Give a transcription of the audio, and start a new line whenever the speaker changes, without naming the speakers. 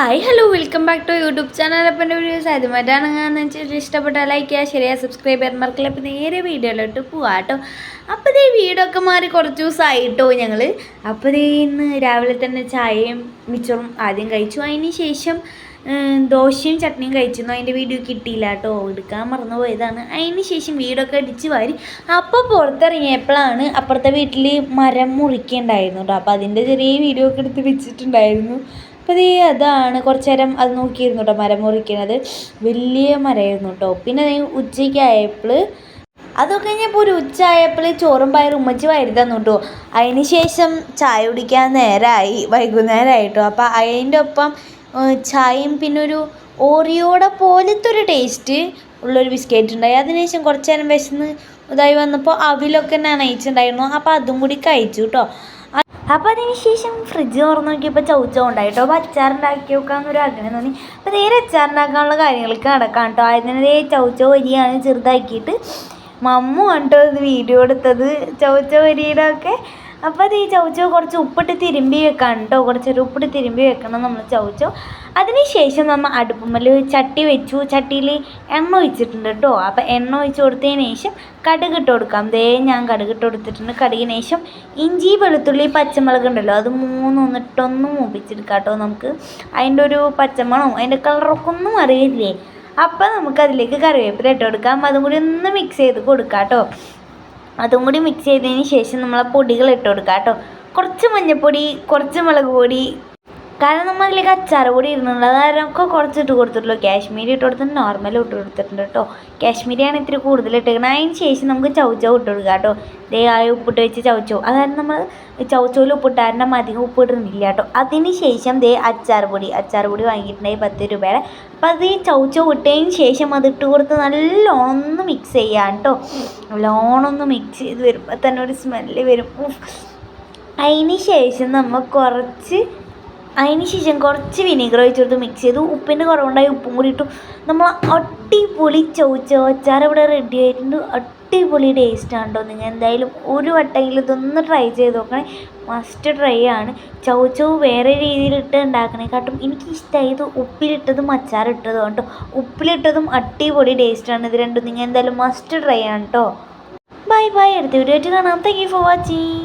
Hi hello welcome back to YouTube channel അപ്പം എന്റെ videos ആദ്യമായിട്ടാണെന്ന് വെച്ചാൽ ഇഷ്ടപ്പെട്ട ലൈക്ക് ചെയ്യുക ശരിയാ സബ്സ്ക്രൈബ് ചെയ്യാൻ മറക്കില്ല അപ്പം നേരെ വീഡിയോയിലോട്ട് പോവാം കേട്ടോ. അപ്പോൾ ഈ വീടൊക്കെ മാറി കുറച്ച് ദിവസമായിട്ടോ ഞങ്ങൾ അപ്പോൾ ഇന്ന് രാവിലെ തന്നെ ചായയും മിച്ചറും ആദ്യം കഴിച്ചു. അതിന് ശേഷം ദോശയും ചട്നിയും കഴിച്ചിരുന്നു അതിന്റെ വീഡിയോ കിട്ടിയില്ല കേട്ടോ. എടുക്കാൻ മറന്നു പോയതാണ്. അതിന് ശേഷം വീടൊക്കെ അടിച്ച് വാരി. അപ്പോൾ പുറത്തിറങ്ങിയപ്പോഴാണ് അപ്പുറത്തെ വീട്ടിൽ മരം മുറിക്കേണ്ടായിരുന്നു കേട്ടോ. അപ്പോൾ അതിന്റെ ചെറിയ വീഡിയോ ഒക്കെ എടുത്ത് വെച്ചിട്ടുണ്ടായിരുന്നു. അപ്പോൾ ഇത് അതാണ് കുറച്ച് നേരം അത് നോക്കിയിരുന്നു കേട്ടോ മരം മുറിക്കണത്. വലിയ മരമായിരുന്നു കേട്ടോ പിന്നെ ഉച്ചയ്ക്കായപ്പോൾ അതൊക്കെ കഴിഞ്ഞപ്പോൾ ഒരു ഉച്ച ആയപ്പോൾ ചോറും പയറും ഉമ്മച്ചി വാരി തന്നു കേട്ടോ അതിന് ശേഷം ചായ കുടിക്കാൻ നേരമായി വൈകുന്നേരമായിട്ടോ അപ്പോൾ അതിന്റെ ഒപ്പം ചായയും പിന്നെ ഒരു ഓറിയോടെ പോലത്തെ ഒരു ടേസ്റ്റ് ഉള്ളൊരു ബിസ്ക്കറ്റ് ഉണ്ടായി. അതിനുശേഷം കുറച്ച് നേരം വിശന്ന് ഇതായി വന്നപ്പോൾ അവിലൊക്കെ നനയിച്ചിട്ടുണ്ടായിരുന്നു അപ്പോൾ അതും കൂടി കഴിച്ചു കേട്ടോ അപ്പോൾ അതിന് ശേഷം ഫ്രിഡ്ജ് തുറന്ന് നോക്കിയപ്പോൾ ചോദിച്ചോ ഉണ്ടായിട്ടോ? അപ്പോൾ അച്ചാറുണ്ടാക്കി വെക്കാമെന്നൊരു ആഗ്രഹം തോന്നി. അപ്പോൾ നേരെ അച്ചാറുണ്ടാക്കാനുള്ള കാര്യങ്ങളൊക്കെ നടക്കാം കേട്ടോ. ആയതിനേ ചോദിച്ചോ വരിയാണ് ചെറുതാക്കിയിട്ട്. മമ്മു കണ്ടോ ഇത് വീഡിയോ എടുത്തത്? ചോദിച്ചോ വരിയുടെ ഒക്കെ അപ്പോൾ അത് ഈ ചവച്ചോ കുറച്ച് ഉപ്പിട്ട് തിരുമ്പി വെക്കണം കേട്ടോ കുറച്ചൊരു ഉപ്പിട്ട് തിരുമ്പി വെക്കണം നമ്മൾ ചവച്ചോ അതിന് ശേഷം നമ്മൾ അടുപ്പുമ്മൽ ചട്ടി വെച്ചു. ചട്ടിയിൽ എണ്ണ ഒഴിച്ചിട്ടുണ്ട് കേട്ടോ അപ്പോൾ എണ്ണ ഒഴിച്ച് കൊടുത്തതിന് ശേഷം കടുക് ഇട്ട് കൊടുക്കാം. ദേ ഞാൻ കടുക് ഇട്ട് കൊടുത്തിട്ടുണ്ട്. കടുകിന് ശേഷം ഇഞ്ചി വെളുത്തുള്ളി പച്ചമുളക് ഉണ്ടല്ലോ. അത് മൂന്നൊന്നിട്ടൊന്ന് മൂപ്പിച്ചെടുക്കാം കേട്ടോ നമുക്ക്. അതിന്റെ ഒരു പച്ചമുളകും അതിന്റെ കളറൊക്കെ ഒന്നും അറിയില്ലേ? അപ്പം നമുക്കതിലേക്ക് കറിവേപ്പില ഇട്ട് കൊടുക്കാം. അതും കൂടി ഒന്ന് മിക്സ് ചെയ്ത് കൊടുക്കാം കേട്ടോ അതും കൂടി മിക്സ് ചെയ്തതിന് ശേഷം നമ്മൾ പൊടികൾ ഇട്ട് കൊടുക്കാം കേട്ടോ കുറച്ച് മഞ്ഞൾപ്പൊടി കുറച്ച് മുളക് പൊടി. കാരണം നമ്മൾ അതിലേക്ക് കൂടി ഇരുന്നുള്ളത് നമുക്ക് കുറച്ച് കുറച്ചിട്ട് കൊടുത്തിട്ടുള്ളൂ. കാശ്മീരി ഇട്ട് കൊടുത്തിട്ട് നോർമൽ ഇട്ട് കൊടുത്തിട്ടുണ്ട് കേട്ടോ കാശ്മീരിയാണ് ഇത്തിരി കൂടുതൽ ഇട്ടേക്കുന്നത് അതിന് ശേഷം നമുക്ക് ചവച്ചോ ഇട്ട് കൊടുക്കാം കേട്ടോ ദേ ആ ഉപ്പിട്ട് വെച്ച് ചവച്ചോ അതായത് നമ്മൾ ചൗച്ചവിൽ ഉപ്പിട്ടാരണം അധികം ഉപ്പ് ഇടുന്നില്ല കേട്ടോ അതിന് ശേഷം ദേ അച്ചാർ പൊടി. അച്ചാർ പൊടി വാങ്ങിയിട്ടുണ്ടെങ്കിൽ പത്ത് രൂപയുടെ. അപ്പം അത് ഈ ചവച്ചോ ഇട്ടതിന് ശേഷം അത് ഇട്ട് കൊടുത്ത് നല്ലോണം ഒന്ന് മിക്സ് ചെയ്യാം കേട്ടോ നല്ലോണം ഒന്ന് മിക്സ് ചെയ്ത് വരുമ്പോൾ തന്നെ ഒരു സ്മെല്ല് വരും. അതിന് ശേഷം നമ്മൾ കുറച്ച് അതിന് ശേഷം കുറച്ച് വിനീഗർ ഒഴിച്ച് മിക്സ് ചെയ്തു. ഉപ്പിന്റെ കുറവുണ്ടായി. ഉപ്പും കൂടി ഇട്ടു. നമ്മൾ അടിപൊളി ചൗച്ച അച്ചാർ ഇവിടെ റെഡി ആയിട്ടുണ്ട്. അടിപൊളി ആണ് കേട്ടോ. നിങ്ങൾ എന്തായാലും ഒരു വട്ടമെങ്കിലും ഇതൊന്ന് ട്രൈ ചെയ്ത് നോക്കണേ. മസ്റ്റ് ട്രൈ ആണ്. ചൗച്ചവ് വേറെ രീതിയിലിട്ട് ഉണ്ടാക്കണേക്കാട്ടും എനിക്ക് ഇഷ്ടമായത് ഉപ്പിലിട്ടതും അച്ചാറിട്ടതും കേട്ടോ. ഉപ്പിലിട്ടതും അടിപൊളി ആണ്. ഇത് രണ്ടും നിങ്ങൾ എന്തായാലും മസ്റ്റ് ട്രൈ ആണ് കേട്ടോ. ബൈ ബൈ അടുത്ത വീഡിയോ ആയിട്ട് കാണാം. Thank you for watching